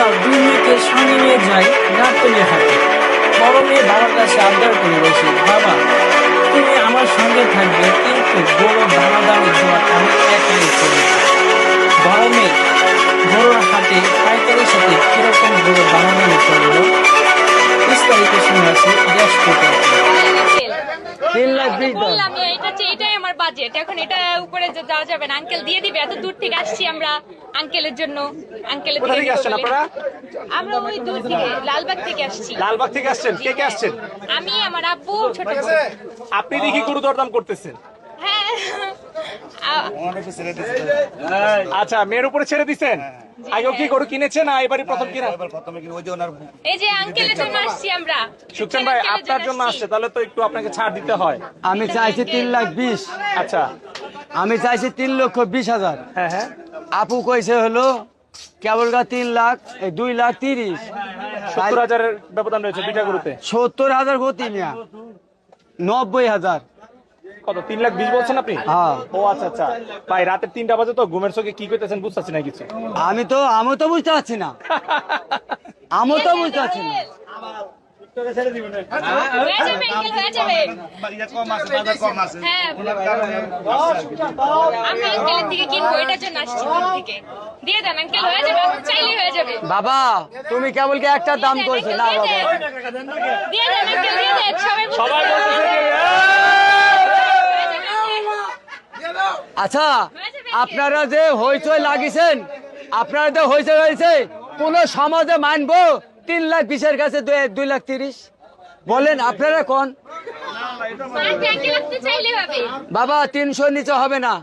তার দুই মেয়েকে সঙ্গে নিয়ে যায় গাবতলি হাতে বড় মেয়ে বাবার কাছে আবদার করে বসে বাবা তুমি আমার সঙ্গে থাকবে কিন্তু বড় দামাদামি দেওয়া আমি একাই করি বড় মেয়ে বড় হাতে পাইকারের সাথে কীরকম বড় দামাদামি করল বিস্তারিত শুনে আসি গ্যাস তিন লাখ। বললাম হচ্ছে এটাই আমার বাজেট এখন এটা উপরে যাওয়া যাবে না। আঙ্কেল দিয়ে দিবে এত দূর থেকে আসছি আমরা। আঙ্কেলের জন্য আঙ্কেলের কোথা থেকে আসছেন আপনারা? আমরা ওই দূর থেকে লালবাগ থেকে আসছি। লালবাগ থেকে আসছেন? কে কে আসছেন? আমি আমার আব্বু ছোট আপনি দেখি গরু দরদাম করতেছেন। হ্যাঁ। আচ্ছা মেয়ের উপরে ছেড়ে দিছেন? আগেও কি গরু কিনেছে না এবারই প্রথম কিনা? এই যে আঙ্কেলের জন্য আসছি আমরা। সুখচান ভাই আপনার জন্য আসছে তাহলে তো একটু আপনাকে ছাড় দিতে হয়। আমি চাইছি তিন লাখ বিশ। আচ্ছা। আমি চাইছি তিন লক্ষ বিশ হাজার। হ্যাঁ হ্যাঁ। আপু কইছে হলো কেবল গা তিন লাখ দুই লাখ তিরিশ। সত্তর হাজারের ব্যবধান রয়েছে দুইটা সত্তর হাজার গতি মিয়া। নব্বই হাজার। কত তিন লাখ বিশ বলছেন আপনি? হ্যাঁ। ও আচ্ছা আচ্ছা। ভাই রাতে তিনটা বাজে তো ঘুমের চোখে কি করতেছেন বুঝতেছি না কিছু। আমি তো আমি তো বুঝতে পারছি না। আমি তো বুঝতে পারছি না। হয়ে যাবে আঙ্কেল হয়ে যাবে হ্যাঁ আমরা আঙ্কেলের দিকে কিনবো এটার জন্য আসছি দূর থেকে দিয়ে দেন আঙ্কেল হয়ে যাবে আপনি চাইলেই হয়ে যাবে বাবা তুমি কেবল কি একটা দাম করছ না বাবা দিয়ে দেন আঙ্কেল দিয়ে দেন সবাই সবাই বলতেছে আচ্ছা আপনারা যে হইচই লাগিয়েছেন আপনারা যে হইচই হয়েছে কোন সমাজে মানবো তিন লাখ বিশের কাছে দুই- দুই লাখ তিরিশ। বলেন আপনারা কোন? হবে। বাবা তিনশো নিচে হবে না।